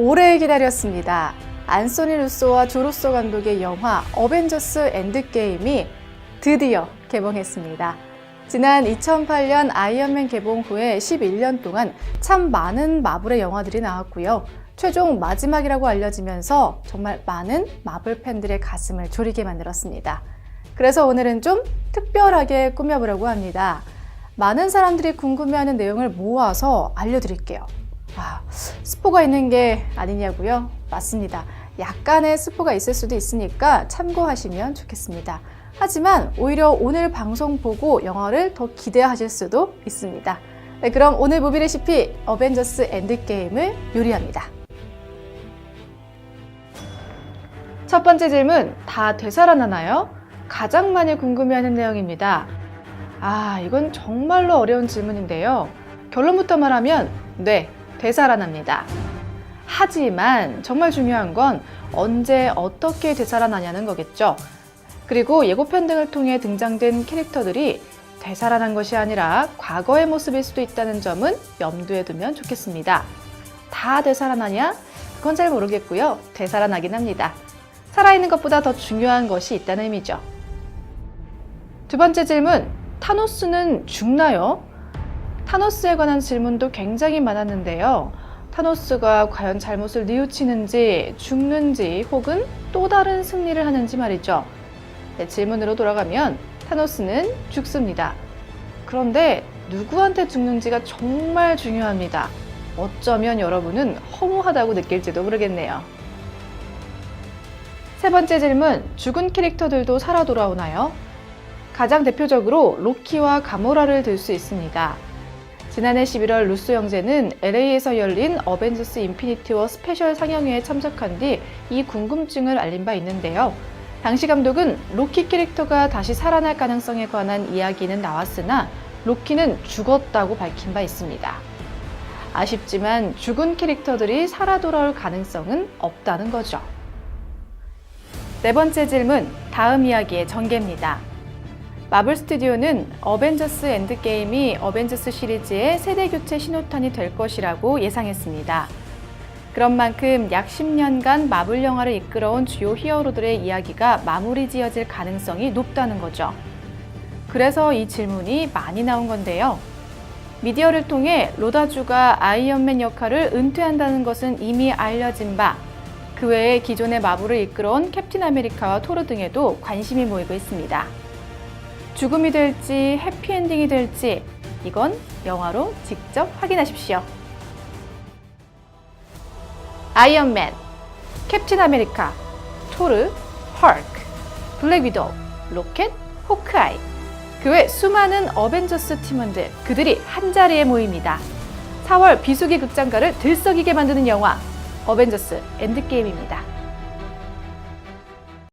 오래 기다렸습니다. 안소니 루소와 조로소 감독의 영화 어벤져스 엔드게임이 드디어 개봉했습니다. 지난 2008년 아이언맨 개봉 후에 11년 동안 참 많은 마블의 영화들이 나왔고요. 최종 마지막이라고 알려지면서 정말 많은 마블 팬들의 가슴을 졸이게 만들었습니다. 그래서 오늘은 좀 특별하게 꾸며보려고 합니다. 많은 사람들이 궁금해하는 내용을 모아서 알려드릴게요. 아, 스포가 있는 게 아니냐고요? 맞습니다. 약간의 스포가 있을 수도 있으니까 참고하시면 좋겠습니다. 하지만 오히려 오늘 방송 보고 영화를 더 기대하실 수도 있습니다. 네, 그럼 오늘 무비 레시피 어벤져스 엔드게임을 요리합니다. 첫 번째 질문, 다 되살아나나요? 가장 많이 궁금해하는 내용입니다. 아, 이건 정말로 어려운 질문인데요. 결론부터 말하면, 네, 되살아납니다. 하지만 정말 중요한 건 언제 어떻게 되살아나냐는 거겠죠. 그리고 예고편 등을 통해 등장된 캐릭터들이 되살아난 것이 아니라 과거의 모습일 수도 있다는 점은 염두에 두면 좋겠습니다. 다 되살아나냐? 그건 잘 모르겠고요. 되살아나긴 합니다. 살아있는 것보다 더 중요한 것이 있다는 의미죠. 두 번째 질문, 타노스는 죽나요? 타노스에 관한 질문도 굉장히 많았는데요. 타노스가 과연 잘못을 뉘우치는지, 죽는지, 혹은 또 다른 승리를 하는지 말이죠. 네, 질문으로 돌아가면 타노스는 죽습니다. 그런데 누구한테 죽는지가 정말 중요합니다. 어쩌면 여러분은 허무하다고 느낄지도 모르겠네요. 세 번째 질문, 죽은 캐릭터들도 살아 돌아오나요? 가장 대표적으로 로키와 가모라를 들 수 있습니다. 지난해 11월 루스 형제는 LA에서 열린 어벤져스 인피니티 워 스페셜 상영회에 참석한 뒤 이 궁금증을 알린 바 있는데요. 당시 감독은 로키 캐릭터가 다시 살아날 가능성에 관한 이야기는 나왔으나 로키는 죽었다고 밝힌 바 있습니다. 아쉽지만 죽은 캐릭터들이 살아 돌아올 가능성은 없다는 거죠. 네 번째 질문, 다음 이야기의 전개입니다. 마블 스튜디오는 어벤져스 엔드게임이 어벤져스 시리즈의 세대 교체 신호탄이 될 것이라고 예상했습니다. 그런 만큼 약 10년간 마블 영화를 이끌어온 주요 히어로들의 이야기가 마무리 지어질 가능성이 높다는 거죠. 그래서 이 질문이 많이 나온 건데요. 미디어를 통해 로다주가 아이언맨 역할을 은퇴한다는 것은 이미 알려진 바, 그 외에 기존의 마블을 이끌어온 캡틴 아메리카와 토르 등에도 관심이 모이고 있습니다. 죽음이 될지 해피엔딩이 될지 이건 영화로 직접 확인하십시오. 아이언맨, 캡틴 아메리카, 토르, 헐크, 블랙 위도우, 로켓, 호크아이 그 외 수많은 어벤져스 팀원들 그들이 한자리에 모입니다. 4월 비수기 극장가를 들썩이게 만드는 영화 어벤져스 엔드게임입니다.